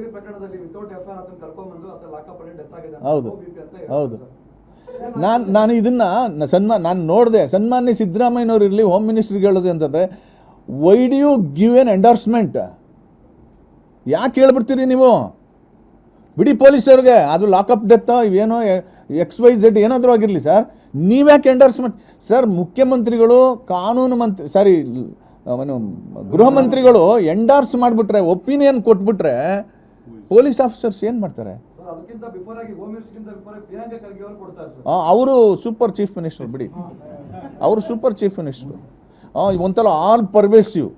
Without F R ಅದನ್ನ ಕರ್ಕೊಂಡ್ಬಂದು ಆತ ಲಾಕಪ್ ಅಲ್ಲಿ ಡೆತ್ ಆಗಿದೆ ಹೌದು. ಹೌದು. ನಾನು ನಾನು ಇದನ್ನು ಸನ್ಮಾನ್ ನಾನು ನೋಡಿದೆ ಸನ್ಮಾನ್ಯ ಸಿದ್ದರಾಮಯ್ಯನವ್ರು ಇರಲಿ ಹೋಮ್ ಮಿನಿಸ್ಟ್ರಿಗೆ ಹೇಳೋದು ಅಂತಂದರೆ why do you give an endorsement ಯಾಕೆ ಹೇಳ್ಬಿಡ್ತೀರಿ ನೀವು ಬಿಡಿ ಪೊಲೀಸವ್ರಿಗೆ ಅದು ಲಾಕಪ್ ಡೆತ್ತ ಇವೇನೋ ಎಕ್ಸ್ ವೈ ಝೆಡ್ ಏನಾದರೂ ಆಗಿರಲಿ ಸರ್ ನೀವ್ಯಾಕೆ ಎಂಡೋರ್ಸ್ಮೆಂಟ್ ಸರ್ ಮುಖ್ಯಮಂತ್ರಿಗಳು ಕಾನೂನು ಮಂತ್ರಿ ಸಾರಿ ಗೃಹ ಮಂತ್ರಿಗಳು ಎಂಡಾರ್ಸ್ ಮಾಡಿಬಿಟ್ರೆ ಒಪಿನಿಯನ್ ಕೊಟ್ಬಿಟ್ರೆ ಪೊಲೀಸ್ ಆಫೀಸರ್ಸ್ ಏನು ಮಾಡ್ತಾರೆ? ಅವರು ಸೂಪರ್ ಚೀಫ್ ಮಿನಿಸ್ಟರ್ ಬಿಡಿ. ಅವರು ಸೂಪರ್ ಚೀಫ್ ಮಿನಿಸ್ಟರ್ ಒಂಥರ all pervasive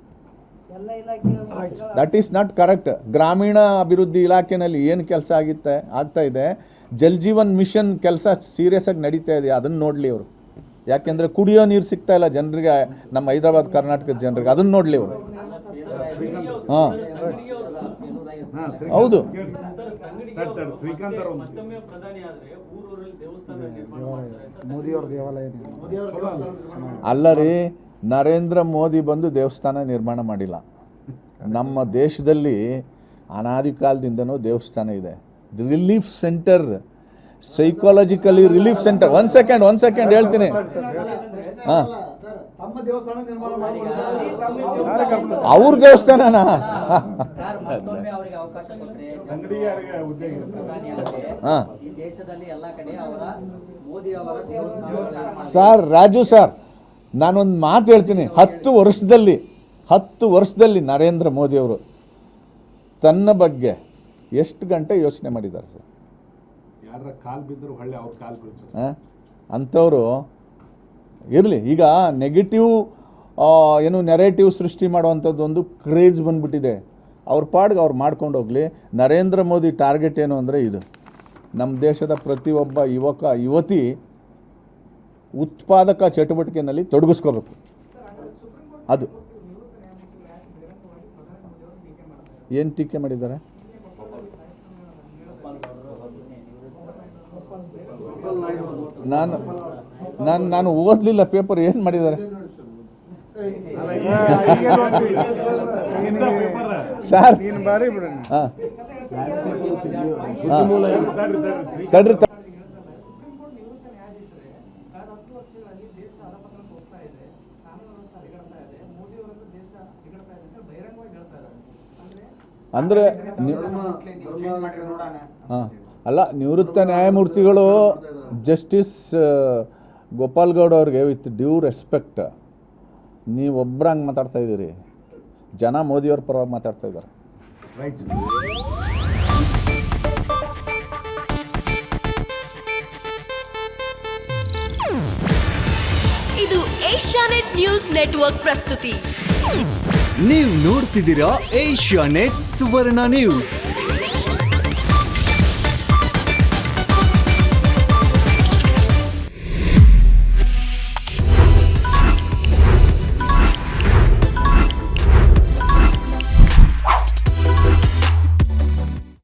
that is not correct ಗ್ರಾಮೀಣ ಅಭಿವೃದ್ಧಿ ಇಲಾಖೆನಲ್ಲಿ ಏನು ಕೆಲಸ ಆಗುತ್ತೆ ಆಗ್ತಾ ಇದೆ. ಜಲ್ ಜೀವನ್ ಮಿಷನ್ ಕೆಲಸ ಸೀರಿಯಸ್ ಆಗಿ ನಡೀತಾ ಇದೆ ಅದನ್ನು ನೋಡಲಿ ಅವರು. ಯಾಕೆಂದರೆ ಕುಡಿಯೋ ನೀರು ಸಿಗ್ತಾ ಇಲ್ಲ ಜನರಿಗೆ ನಮ್ಮ ಹೈದರಾಬಾದ್ ಕರ್ನಾಟಕದ ಜನರಿಗೆ ಅದನ್ನು ನೋಡಲಿ ಅವರು. ಹಾಂ. ಹೌದು. ಶ್ರೀಕಾಂತ್ ಅವರು ಮತ್ತೊಮ್ಮೆ ಪ್ರಧಾನಿ ಆದ್ರೆ ಊರೂರಲ್ಲಿ ದೇವಸ್ಥಾನ ನಿರ್ಮಾಣ ಮಾಡ್ತಾರೆ ಮೋದಿಯವ್ರ ದೇವಾಲಯ ಅಲ್ಲ. ರೀ ನರೇಂದ್ರ ಮೋದಿ ಬಂದು ದೇವಸ್ಥಾನ ನಿರ್ಮಾಣ ಮಾಡಿಲ್ಲ. ನಮ್ಮ ದೇಶದಲ್ಲಿ ಅನಾದಿ ಕಾಲದಿಂದನೂ ದೇವಸ್ಥಾನ ಇದೆ. Relief centre psychologically relief centre ಒಂದು ಸೆಕೆಂಡ್ ಒಂದು ಸೆಕೆಂಡ್ ಹೇಳ್ತೀನಿ. ಹಾಂ. ಅವ್ರ ದೇವಸ್ಥಾನನಾ? ಸರ್ ಮತ್ತೊಮ್ಮೆ ಅವರಿಗೆ ಅವಕಾಶ ಕೊಟ್ರೆ ಅಂಗಡಿಗಾರಿಗೆ ಉದ್ಯೋಗ ಪ್ರಧಾನಿ ಹಾಂ. ಈ ದೇಶದಲ್ಲಿ ಎಲ್ಲ ಅವರ ಮೋದಿ ಅವರ ದೇವಸ್ಥಾನ ಸರ್ ರಾಜು ಸರ್ ನಾನೊಂದು ಮಾತು ಹೇಳ್ತೀನಿ. ಹತ್ತು ವರ್ಷದಲ್ಲಿ ಹತ್ತು ವರ್ಷದಲ್ಲಿ ನರೇಂದ್ರ ಮೋದಿಯವರು ತನ್ನ ಬಗ್ಗೆ ಎಷ್ಟು ಗಂಟೆ ಯೋಚನೆ ಮಾಡಿದ್ದಾರೆ ಸರ್? ಅಂಥವ್ರು ಇರಲಿ. ಈಗ ನೆಗೆಟಿವ್ ಏನು ನೆರೇಟಿವ್ ಸೃಷ್ಟಿ ಮಾಡುವಂಥದ್ದು ಒಂದು ಕ್ರೇಜ್ ಬಂದ್ಬಿಟ್ಟಿದೆ. ಅವ್ರ ಪಾಡ್ಗೆ ಅವ್ರು ಮಾಡ್ಕೊಂಡು ಹೋಗಲಿ. ನರೇಂದ್ರ ಮೋದಿ ಟಾರ್ಗೆಟ್ ಏನು ಅಂದರೆ ಇದು. ನಮ್ಮ ದೇಶದ ಪ್ರತಿಯೊಬ್ಬ ಯುವಕ, ಯುವತಿ ಉತ್ಪಾದಕ ಚಟುವಟಿಕೆಯಲ್ಲಿ ತೊಡಗಿಸ್ಕೋಬೇಕು. ಅದು. ಏನು ಟೀಕೆ ಮಾಡಿದ್ದಾರೆ? ನಾನು ನಾನು ನಾನು ಓದಲಿಲ್ಲ ಪೇಪರ್ ಏನು ಮಾಡಿದ್ದಾರೆ? ಸರ್. ಬಾರಿ ತಡ್ರಿ ಅಂದ್ರೆ ಅಲ್ಲ ನಿವೃತ್ತ ನ್ಯಾಯಮೂರ್ತಿಗಳು ಜಸ್ಟಿಸ್ ಗೋಪಾಲ್ ಗೌಡ ಅವ್ರಿಗೆ ವಿತ್ ಡ್ಯೂ ರೆಸ್ಪೆಕ್ಟ್ ನೀವು ಒಬ್ಬರಂಗೆ ಮಾತಾಡ್ತಾ ಇದ್ದೀರಿ ಜನ ಮೋದಿಯವ್ರ ಪರವಾಗಿ ಮಾತಾಡ್ತಾ ಇದ್ದಾರೆ. ರೈಟ್ ಇದು ಏಷ್ಯಾನೆಟ್ ನ್ಯೂಸ್ ನೆಟ್ವರ್ಕ್ ಪ್ರಸ್ತುತಿ. ನೀವು ನೋಡ್ತಿದ್ದೀರಾ ಏಷ್ಯಾ ನೆಟ್ ಸುವರ್ಣ ನ್ಯೂಸ್.